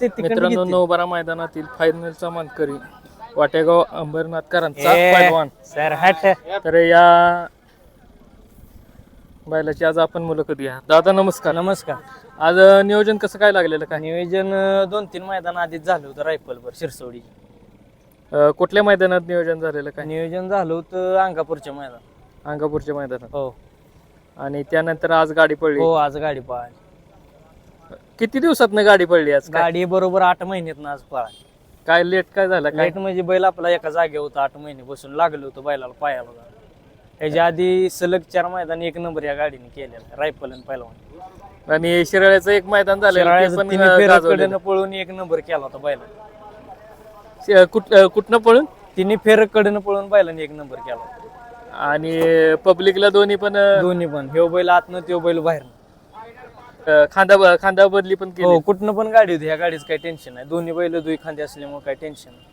मित्रांनो. नवबारा मैदानातील फायनलचा मानकरी वाटेगाव अंबरनाथकरांचा पैलवान. तर या बैलाची आज आपण मुलाखत घ्या. दादा नमस्कार. नमस्कार. आज नियोजन कसं काय लागलेलं काय? नियोजन दोन तीन मैदान आधीच झालं होतं रायफलवर शिरसवडी. अं, कुठल्या मैदानात नियोजन झालेलं काय? नियोजन झालं होतं अंगापूरच्या मैदान अंगापूरच्या मैदानात. हो. आणि त्यानंतर आज गाडी पडली. हो आज गाडी पळाली किती दिवसात गाडी पडली आज? काय? गाडी बरोबर आठ महिन्यात आज पळाली. काय लेट काय झालं? काय? लाइट म्हणजे बैल आपला एका जागेवर होता आठ महिने बसून लागलं होतं बैलाला पायाला त्याच्या आधी सलग चार मैदान एक नंबर या गाडीने केलेला रायफल आणि पहिलवान आणि शिराळ्याचं एक मैदान झालं शिराळ्याचं. फेरकडनं पळून एक नंबर केला होता बैला कुठनं पळून? तिन्ही फेरकडनं पळून बैलाने एक नंबर केला होता. आणि पब्लिकला दोन्ही पण अं, दोन्ही पण. ह्यो बैल आतनं त्यो बैल बाहेर अं, खांदा खांदा बदली पण केली. हो कुठनं पण गाडी होती. ह्या गाडीचं काही टेन्शन नाही. दोन्ही बैल दुई खांदे असल्यामुळे काही टेन्शन नाही.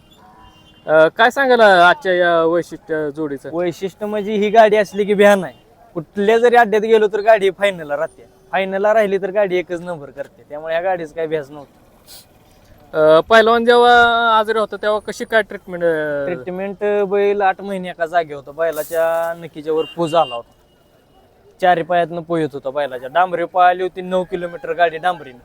अं, काय सांगाल आजच्या या वैशिष्ट्य जोडीचं? वैशिष्ट्य म्हणजे ही गाडी असली की भ्या नाही. कुठल्या जरी अड्ड्यात गेलो तर गाडी फायनलला राहते. फायनलला राहिली तर गाडी एकच नंबर करते. त्यामुळे या गाडीचं काही भ्यास नव्हतं. अं, पहिलवान जेव्हा आजारी होता तेव्हा कशी काय ट्रीटमेंट ट्रीटमेंट बैल आठ महिने एका जागे होता. बैलाच्या नक्कीच्या वर पूज आला होता. चारी पायातनं पोहत होता बैलाच्या. डांबरी पळाली होती नऊ किलोमीटर गाडी डांबरीने.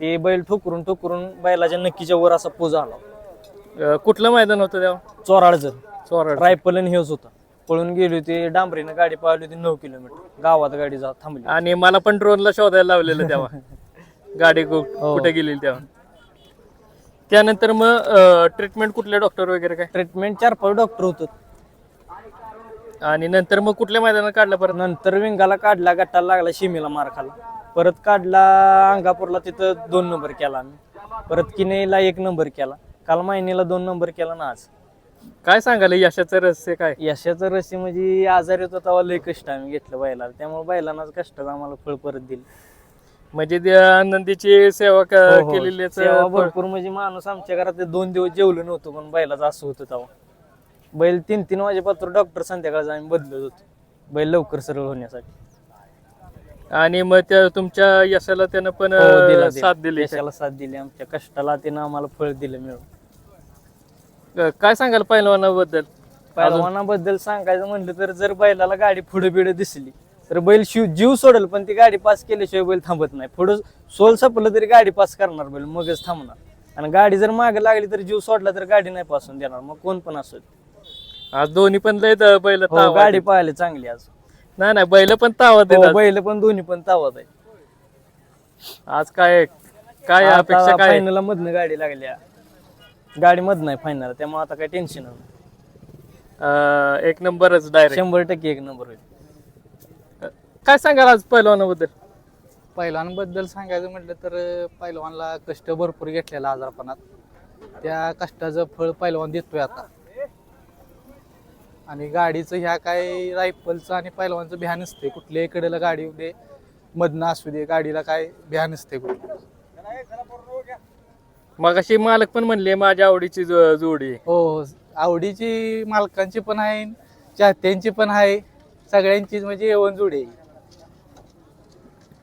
ते बैल ठोकरून ठोकरून बैलाच्या नक्कीच्या वर असा पूज आला. कुठलं मैदान होतं तेव्हा? चोराळजर चोराड रायफल आणि हेच होता. पळून गेली होती डांबरीनं गाडी पळाली होती नऊ किलोमीटर. गावात गाडी जा थांबली. आणि मला पण ड्रोनला शोधायला लावलेलं तेव्हा. गाडी हो. कुठे गेलेली तेव्हा? त्यानंतर मग ट्रीटमेंट कुठले डॉक्टर वगैरे काय? ट्रीटमेंट चार पाच डॉक्टर होत. आणि नंतर मग कुठल्या मैदानात काढलं परत? नंतर विंगाला काढला गट्टाला लागला शिमीला मार खाला परत काढला अंगापूरला तिथं दोन नंबर केला आम्ही. परत किनेला एक नंबर केला. काल मायनीला दोन नंबर केला ना आज. काय सांगाल यशाचं रहस्य काय? यशाचं रशी म्हणजे आजारी होता तेव्हा लय कष्ट आम्ही घेतलं बैलाला. त्यामुळे बैलांनाच कष्टाचं आम्हाला फळ परत दिलं. म्हणजे त्या नंदीची सेवा क- हो, हो. केलेली सेवा भरपूर म्हणजे माणूस आमच्या घरात दोन दिवस जेवलं नव्हतं पण बैलाचं असं होतं तेव्हा. बैल तीन तीन वाजेपासून डॉक्टर संध्याकाळचा आम्ही बदलत होतो. बैल लवकर सरळ होण्यासाठी. आणि मग त्या तुमच्या यशाला त्यानं पण हो, अं, दिला, दिला. साथ दिली यशाला साथ दिली. आमच्या कष्टाला त्यानं आम्हाला फळ दिलं मिळून. अं, काय सांगाल पहिलवानाबद्दल पैलवानाबद्दल सांगायचं म्हणलं तर जर बैलाला गाडी पुढे बिडे दिसली तर बैल शिव जीव सोडल पण ती गाडी पास केल्याशिवाय बैल थांबत नाही. पुढं सोल सपलं तरी गाडी पास करणार बैल मगच थांबणार. आणि गाडी जर मागे लागली तर जीव सोडला तर गाडी नाही पासून देणार. मग कोण पण असो आज दोन्ही पण लय बैल हो, तावात गाडी आहेत. पाहायला चांगली आज नाही नाही बैल पण तावत आहेत हो, आज. बैल पण दोन्ही पण तावत आहे आज काय काय अपेक्षा काय? आहे? फायनलला मधनं गाडी लागल्या. गाडी मधनं आहे फायनल त्यामुळे आता काही टेन्शन नाही. अं, एक नंबरच डायरेक्ट शंभर टक्के एक नंबर होईल. काय सांगाल आज पहिलवानाबद्दल पैलवानबद्दल सांगायचं म्हटलं तर अं, पैलवानला कष्ट भरपूर घेतलेला आजारपणात. त्या कष्टाचं फळ पैलवान देतोय आता. आणि गाडीचं ह्या काय रायफलचं आणि पैलवानचं भ्या नसते. कुठल्याही कडेला गाडी दे मधनं असू दे गाडीला काय भ्या नसते कुठे. मग अशी मालक पण म्हणले माझ्या आवडीची जो- जोडी आहे. हो आवडीची मालकांची पण आहे चाहत्यांची पण आहे सगळ्यांचीच म्हणजे येऊन जुडी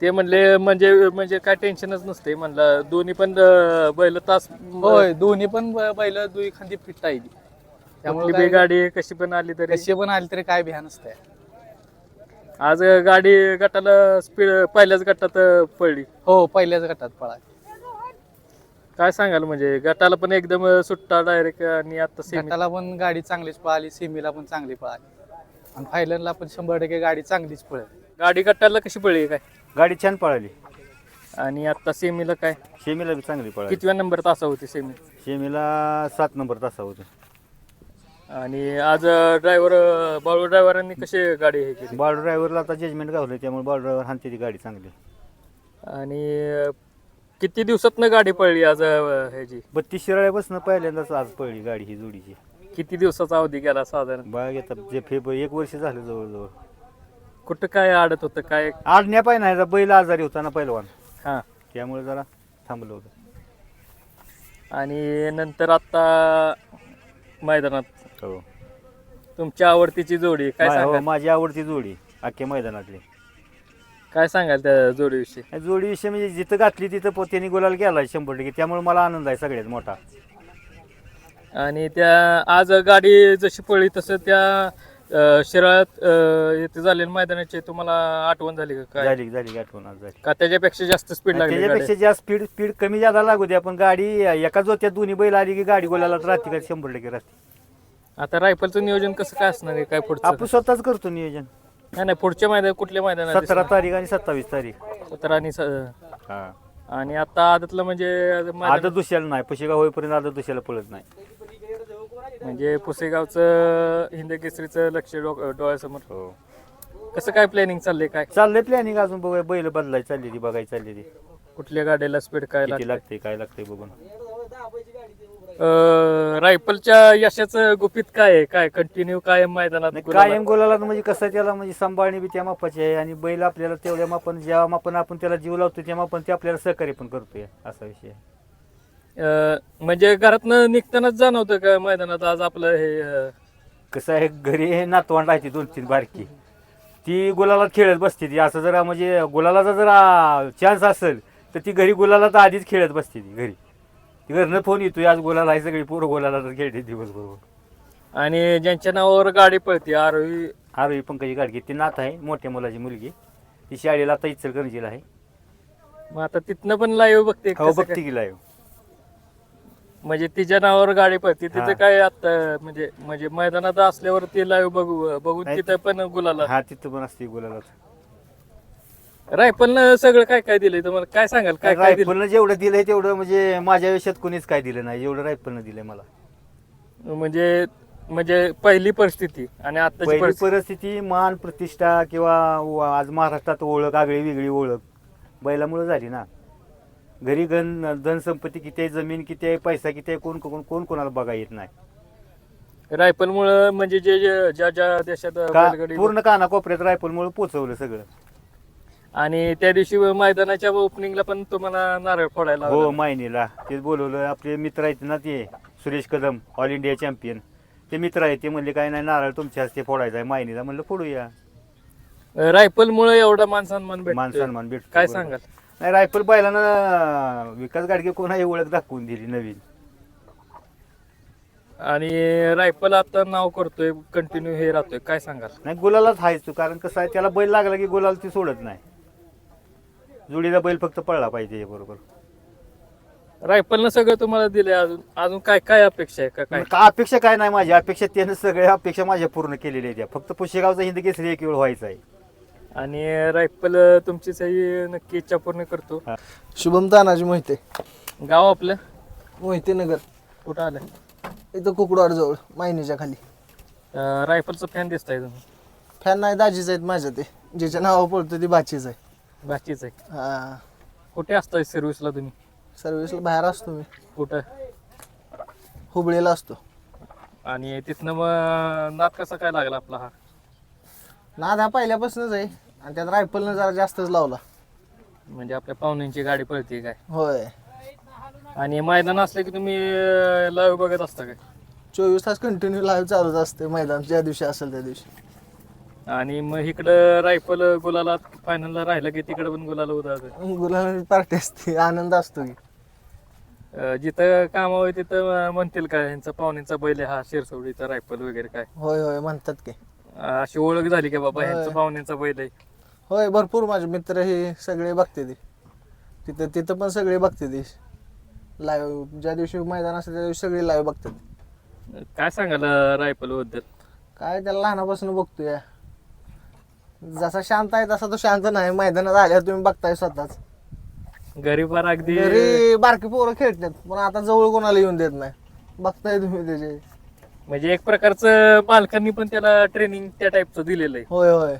ते म्हणले म्हणजे म्हणजे काय टेन्शनच नसते म्हणलं. दोन्ही पण अं, बैल तास होय दोन्ही पण ब- बैल दुई खांदी फिट आहे कुठली त्यामुळे बी काय- गाडी कशी पण आली तरी. कशी पण आली तरी काय भ्या नसते आज गाडी गटाला स्पीड पहिल्याच गटात अं, पडली हो पहिल्याच गटात पळा काय सांगाल म्हणजे गटाला पण एकदम अं, सुट्टा डायरेक्ट आणि आता सेमी गटाला पण गाडी चांगलीच पळाली सेमीला पण चांगली पळाली. आणि फायनलला पण शंभर टक्के गाडी चांगलीच पळेल. गाडी गटाला कशी पडली काय? गाडी छान पळाली. आणि आता सेमीला काय? शेमीला बी चांगली पळाली. कितव्या नंबर तासा होती सेमी शेमीला सात नंबर तासा होते. आणि आज ड्रायव्हर बाळू ड्रायव्हरांनी कशी गाडी हे केली? बाळ ड्रायव्हरला आता जजमेंट गावलं त्यामुळे बाळ ड्रायव्हर हाणते ती गाडी चांगली. आणि किती दिवसातनं गाडी पडली आज अं, ह्याची? बत्तीस शिराळ्यापासून पहिल्यांदाच आज पळली गाडी ही जोडीची. किती दिवसाचा अवधी गेला साधारण? बाळ घेतात जे फेब्रुवारी एक वर्ष झालं जवळजवळ. कुठं काय अडत होतं काय? आडण्या पाय नाही बैल आजारी होता ना पहिलवान हा. त्यामुळे जरा थांबलं होतं. आणि नंतर आता मैदानात. हो. तुमच्या आवडतीची जोडी काय मा- हो, सांगा माझी आवडती जोडी अख्ख्या मैदानातली. काय सांगाल त्या जोडीविषयी? जोडी विषय म्हणजे जिथं घातली तिथं पोत्याने गुलाल गेला शंभर टक्के. त्यामुळे मला आनंद आहे सगळ्यात मोठा. आणि त्या आज गाडी जशी पळली तसं त्या अं, शिराळ्यात अं, येथे झालेल्या मैदानाची तुम्हाला आठवण झाली का काय? झाली झाली आठवण आज झाली. का त्याच्यापेक्षा जास्त स्पीड लागली त्याच्यापेक्षा? जास्त स्पीड स्पीड कमी जादा लागू द्या पण गाडी एका जोत्या दोन्ही बैल आली की गाडी गोलाला राहते का शंभर टक्के राहते. आता रायफलचं नियोजन कसं काय असणार आहे? काय पुढचं? आपण स्वतःच करतो नियोजन. नाही नाही पुढच्या मैदान कुठल्या मैदानात सतरा तारीख आणि सत्तावीस तारीख. सतरा आणि स- हा. आणि आता आदतला म्हणजे मैदान- आदत दुसऱ्याला नाही पशिका होईपर्यंत आदत दुसऱ्याला पळत नाही. म्हणजे पुसेगावचं हिंद केसरीचं लक्ष डो- डोळ्यासमोर. हो. कसं काय प्लॅनिंग चाललंय काय? चाललंय प्लॅनिंग अजून बघूया. बैल बदलायची चालली ती बघायची चालली ती कुठल्या गाड्याला स्पीड काय किती लागतं? लागते काय लागते बघून. अं, रायफलच्या यशाचं गुपित काय आहे? काय कंटिन्यू काय मैदानात नाही, गुलाला- कायम गोलाला म्हणजे कसं आहे त्याला म्हणजे सांभाळणी बी त्या मापाची आहे आणि बैल आपल्याला तेवढ्या मापन ज्या मापन आपण त्याला जीव लावतो त्या मापन ते आपल्याला सहकार्य पण करतोय असा विषय आहे. म्हणजे घरातनं निघतानाच जाणवतं का मैदानात आज आपलं हे अं, कसं आहे घरी हे नातवंड आहे ती दोन तीन बारकी. ती गुलाला खेळत बसते ती असं जरा म्हणजे गुलालाचा जरा चान्स असेल तर ती घरी गुलाला तर आधीच खेळत बसते ती घरी. ती घरनं फोन येतोय आज गुलाला आहे सगळी पोरं गुलाला तर खेळते दिवसभर. आणि ज्यांच्या नावावर गाडी पळते आरोही? आरोही पंकजी गाडगे ती नात आहे मोठ्या मुलाची मुलगी. ती शाळेला आता इचलकरंजीला आहे. मग आता तिथनं पण लाईव्ह बघते हो कसं बघते काय? गेला म्हणजे तिच्या नावावर गाडी पळते. तिचं हा. काय आता म्हणजे म्हणजे मैदानात असल्यावर ती लाईव्ह बघू बघून नाही. तिथं पण गुलाला हा तिथं पण असते गुलाला रायफलनं सगळं काय काय दिलंय तुम्हाला? काय सांगाल? काय काय दिलं रायफलनं जेवढं दिलंय तेवढं म्हणजे माझ्या आयुष्यात कोणीच काय दिलं नाही. जेवढं रायफलनं दिलंय मला. म्हणजे म्हणजे पहिली परिस्थिती आणि आताची पहिली परिस्थिती. परिस्थिती मान प्रतिष्ठा किंवा व- आज महाराष्ट्रात ओळख आगळी वेगळी ओळख बैलामुळे झाली ना. घरी गण धनसंपत्ती किती आहे जमीन किती आहे पैसा किती आहे कोण कोण कोण कोणाला बघा येत नाही. रायफलमुळं म्हणजे जे जे- ज्या ज्या देशात का बैलगाडी पूर्ण कानाकोपऱ्यात रायफलमुळे पोचवलं सगळं. आणि त्या दिवशी मैदानाच्या ओपनिंगला पण तुम्हाला नारळ फोडायला हो लावला. मायनीला. तेच बोलवलं आपले मित्र आहेत ना ते Suresh Kadam all India champion ते मित्र आहेत ते म्हणले काय नाही नारळ तुमच्या हस्ते फोडायचा आहे. मायनीला म्हणलं फोडूया. रायफलमुळे एवढा मान सन्मान भेटतो मान सन्मान भेटतो काय बरोबर. सांगाल? नाही रायफल बैलानं विकास गाडगे कोणाही ओळख दाखवून दिली नवीन. आणि रायफल आता नाव करतोय कंटिन्यू हे राहतोय. काय सांगाल? नाही गुलालाच हायच तू कारण कसं आहे त्याला बैल लागला की गुलाल ती सोडत नाही. जोडीला बैल फक्त पळला पाहिजे बरोबर. रायफलनं सगळं तुम्हाला दिलंय अजून. अजून काय काय अपेक्षा आहे का काय? का अपेक्षा काय नाही माझी. अपेक्षा त्यानं सगळ्या अपेक्षा माझ्या पूर्ण केलेल्या आहेत. फक्त पुशेगावचा हिंद केसरी एक वेळ व्हायचा आहे. आणि रायफल तुमची सही नक्की इच्छा पूर्ण करतो. शुभम तानाजी मोहिते. गाव आपलं? मोहिते नगर. कुठं आलं? इथं कुकडवाड जवळ मायनीच्या खाली. अं, रायफलचं फॅन दिसताय तुम्ही. फॅन नाही दाजीच आहेत माझ्या ते. ज्याच्या नावावर पडतो ती बाचीच आहे. बाकीच आहे. हा. कुठे असताय सर्व्हिसला तुम्ही? सर्व्हिसला बाहेर असतो मी. कुठं? हुबळीला असतो. आणि तिथनं मग नाद कसा काय लागला आपला हा? नाद हा पहिल्यापासूनच आहे. आणि त्यात रायफलनं जरा जास्तच लावला. म्हणजे आपल्या पाहुण्यांची गाडी पळते काय? होय. आणि मैदान असलं की तुम्ही लाईव्ह बघत असता काय? चोवीस तास कंटिन्यू लाईव्ह चालूच असते मैदान. ज्या दिवशी असेल त्या दिवशी. आणि मग इकडं रायफल गुलाला फायनलला राहिलं की तिकडं पण गुलाला उदाहरण गुलाल पार्टी असते. आनंद असतो की. जिथं काम होय तिथं म्हणतील काय यांचा पाहुण्यांचा बैल आहे हा शिरसवडीचा रायफल वगैरे काय? होय होय म्हणतात की. अशी ओळख झाली की बाबा होय. ह्यांचा पाहुण्यांचा बैल आहे होय भरपूर माझे मित्र हे सगळे बघते ते. तिथं तिथं पण सगळे बघते ते. लाईव्ह ज्या दिवशी मैदान असतं त्या दिवशी सगळे लाईव्ह बघतात काय सांगाल रायफलबद्दल काय त्याला लहानापासून बघतोय. जसा शांत आहे तसा तो शांत नाही. मैदानात आल्यावर तुम्ही बघताय स्वतःच. घरी फार अगदी घरी बारकी पोरं खेळतात पण आता जवळ कोणाला येऊन देत नाही. बघताय तुम्ही त्याचे. म्हणजे एक प्रकारचं पालकांनी पण त्याला ट्रेनिंग त्या टाईपचं दिलेलं आहे. होय होय.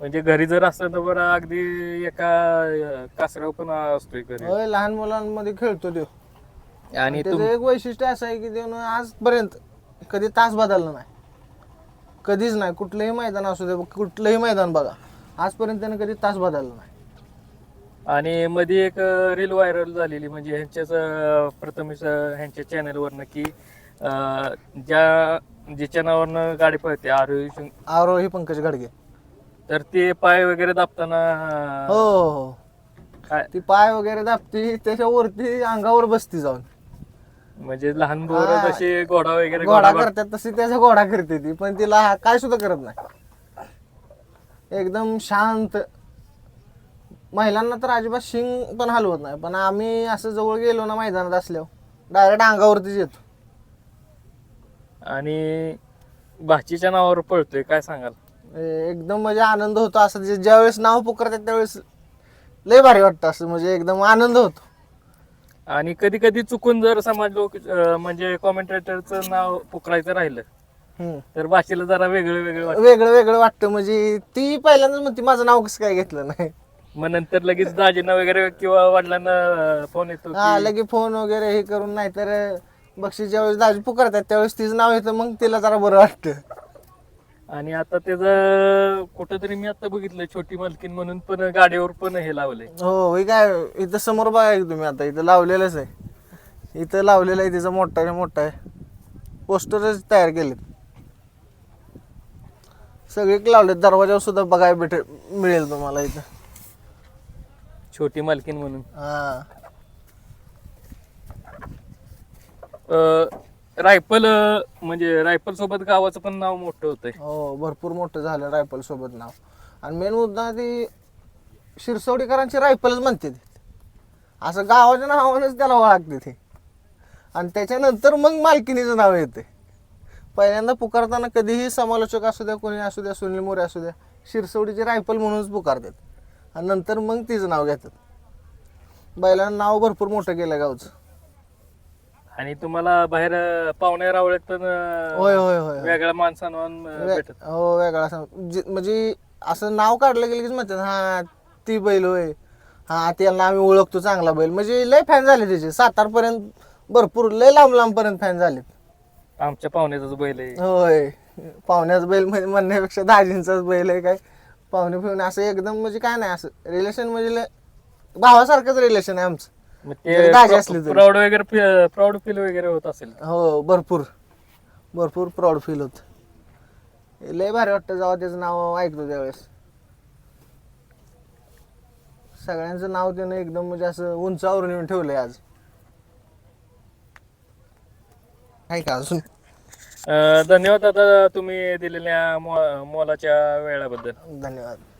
म्हणजे घरी जर असलं तर बरं अगदी एका अं, कासरावर पण असतोय घरी. होय लहान मुलांमध्ये खेळतो तो. आणि त्याचं तुम एक वैशिष्ट्य असं आहे की त्यानं आजपर्यंत कधी तास बदलला नाही. कधीच नाही कुठलंही मैदान असू दे कुठलंही मैदान बघा आजपर्यंत त्यानं कधी तास बदलला नाही. आणि मध्ये एक रील व्हायरल झालेली म्हणजे ह्यांच्याच अं, प्रथमेश अं, ह्यांच्या चॅनलवरनं की अं, ज्या ज्याच्या नावावरनं गाडी पळते आरोही आरोही पंकज घडगे तर ते पाय वगैरे दाबताना हो हो हो. काय? ती पाय वगैरे दाबती त्याच्यावरती अंगावर बसती जाऊन. म्हणजे लहान बोर हा. घोडा वगैरे घोडा करतात तशी त्याचा घोडा करते ती पण तिला हा- काय सुद्धा करत नाही. एकदम शांत. महिलांना तर अजिबात शिंग पण हलवत नाही पण आम्ही असं जवळ गेलो ना मैदानात असल्यावर डायरेक्ट अंगावरतीच येतो. आणि भाचीच्या नावावर पळतोय काय सांगाल? एकदम म्हणजे आनंद होतो असं जे ज्यावेळेस नाव पुकारतात त्यावेळेस लय भारी वाटतं असं म्हणजे एकदम आनंद होतो. आणि कधी कधी चुकून जर समाज लोक अं, म्हणजे कॉमेंटेटरचं नाव पुकरायचं राहिलं हम्म. तर भाषेला जरा वेगळं वेगळं वाटतं. वेगळं वेगळं वाटतं म्हणजे ती पहिल्यांदाच म्हणते माझं नाव कसं काय घेतलं नाही? मग नंतर लगेच दाजींना वगैरे किंवा वडिलांना फोन येतो हा की लगे फोन वगैरे हे करून नाही तर बक्षीस ज्यावेळेस दाजी पुकारतात त्यावेळेस तिचं नाव येतं मग तिला जरा बरं वाटतं. आणि आता त्याचं कुठंतरी मी आता बघितलं छोटी मालकीन म्हणून पण गाडीवर पण हे लावलंय. हो हे काय इथं समोर बघा की तुम्ही आता इथं लावलेलंच आहे. इथं लावलेलं आहे तिचं मोठा आहे मोठा आहे. पोस्टरच तयार केलेत. सगळे लावलेत दरवाजावर सुद्धा बघायला भेट मिळेल तुम्हाला इथं. छोटी मालकीन म्हणून. हा. रायफल म्हणजे रायफल सोबत गावाचं पण नाव मोठं होतंय. हो भरपूर मोठं झालं रायफल सोबत नाव. आणि मेन मुद्दा ती शिरसवडीकरांची रायफलच म्हणते ते. असं गावाच्या नावानेच त्याला ओळखते ते. आणि त्याच्यानंतर मग मालकिनीचं नाव येते पहिल्यांदा पुकारताना कधीही समालोचक असू द्या कोणी असू द्या सुनील मोरे असू द्या शिरसवडीची रायफल म्हणूनच पुकारतात. आणि नंतर मग तिचं नाव घेतात. बैलांना नाव भरपूर मोठं केलं गावचं. आणि तुम्हाला बाहेर अं, पाहुण्या रावळ्यात पण होय होय होय वेगळ्या माणसानं अं, वे- भेटत. हो वेगळा असं. जे- म्हणजे असं नाव काढलं गेलं की म्हणतात हा ती बैल होय. हा त्याला आम्ही ओळखतो चांगला बैल. म्हणजे लय फॅन झाले त्याचे. सातारपर्यंत भरपूर लय लांब लांबपर्यंत फॅन झालेत. आमच्या पाहुण्याचाच बैल आहे. होय. पाहुण्याच बैल म्हणजे म्हणण्यापेक्षा दाजींचाच बैल आहे काय. पाहुणे फिरणे असं एकदम म्हणजे काय नाही असं रिलेशन म्हणजे लय भावासारखंच रिलेशन आहे आमचं. मग जरी दाजी असली ते तरी. प्राऊड वगैरे प्राऊड फील वगैरे होत असेल. हो भरपूर. भरपूर प्राऊड फील होत. लय भारी वाटतं जेव्हा त्याचं नाव ऐकतो त्यावेळेस. सगळ्यांचं नाव त्यानं एकदम म्हणजे असं उंचावरून येऊन ठेवलंय आज. आहे का अजून? अं, धन्यवाद आता तुम्ही दिलेल्या मो- मोलाच्या वेळाबद्दल. धन्यवाद.